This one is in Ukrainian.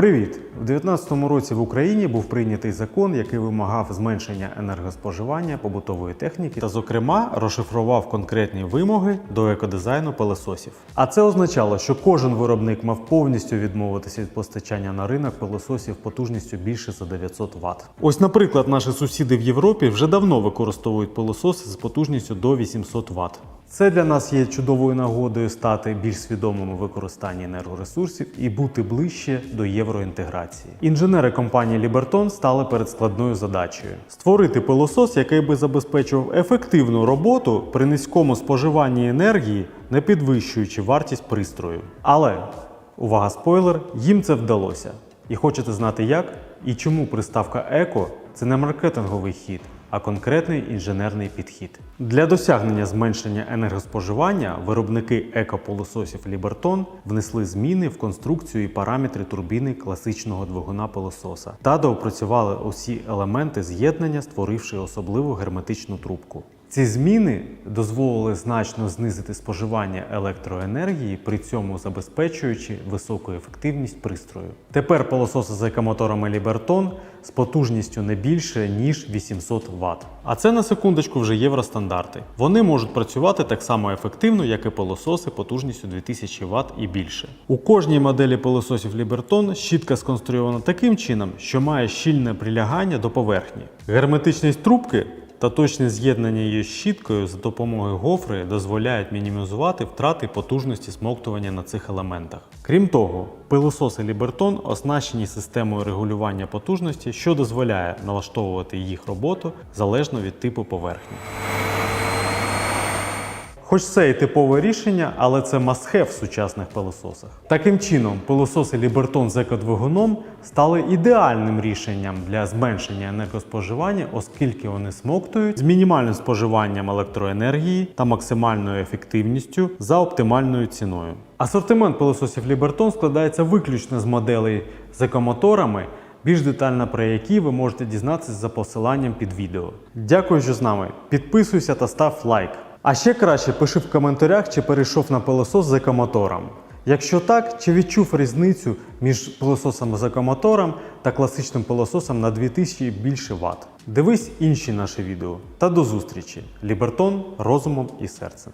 Привіт! У 2019 році в Україні був прийнятий закон, який вимагав зменшення енергоспоживання побутової техніки та, зокрема, розшифрував конкретні вимоги до екодизайну пилососів. А це означало, що кожен виробник мав повністю відмовитися від постачання на ринок пилососів потужністю більше за 900 Вт. Ось, наприклад, наші сусіди в Європі вже давно використовують пилососи з потужністю до 800 Вт. Це для нас є чудовою нагодою стати більш свідомими в використанні енергоресурсів і бути ближче до євроінтеграції. Інженери компанії Liberton стали перед складною задачею створити пилосос, який би забезпечував ефективну роботу при низькому споживанні енергії, не підвищуючи вартість пристрою. Але увага, спойлер, їм це вдалося. І хочете знати як? І чому приставка еко це не маркетинговий хід, а конкретний інженерний підхід. Для досягнення зменшення енергоспоживання виробники екополососів Лібертон внесли зміни в конструкцію і параметри турбіни класичного двигуна пилососа та доопрацювали усі елементи з'єднання, створивши особливу герметичну трубку. Ці зміни дозволили значно знизити споживання електроенергії, при цьому забезпечуючи високу ефективність пристрою. Тепер пилососи з екомоторами Liberton з потужністю не більше ніж 800 Вт. А це на секундочку вже євростандарти. Вони можуть працювати так само ефективно, як і пилососи потужністю 2000 Вт і більше. У кожній моделі пилососів Liberton щітка сконструйована таким чином, що має щільне прилягання до поверхні. Герметичність трубки та точне з'єднання її щіткою за допомогою гофри дозволяють мінімізувати втрати потужності смоктування на цих елементах. Крім того, пилососи Лібертон оснащені системою регулювання потужності, що дозволяє налаштовувати їх роботу залежно від типу поверхні. Хоч це і типове рішення, але це must-have в сучасних пилососах. Таким чином, пилососи Liberton з екодвигуном стали ідеальним рішенням для зменшення енергоспоживання, оскільки вони смоктують з мінімальним споживанням електроенергії та максимальною ефективністю за оптимальною ціною. Асортимент пилососів Liberton складається виключно з моделей з екомоторами, більш детально про які ви можете дізнатися за посиланням під відео. Дякую, що з нами. Підписуйся та став лайк. А ще краще пиши в коментарях, чи перейшов на пилосос з екомотором. Якщо так, чи відчув різницю між пилососом з екомотором та класичним пилососом на 2000 і більше Вт. Дивись інші наші відео. Та до зустрічі! Лібертон розумом і серцем.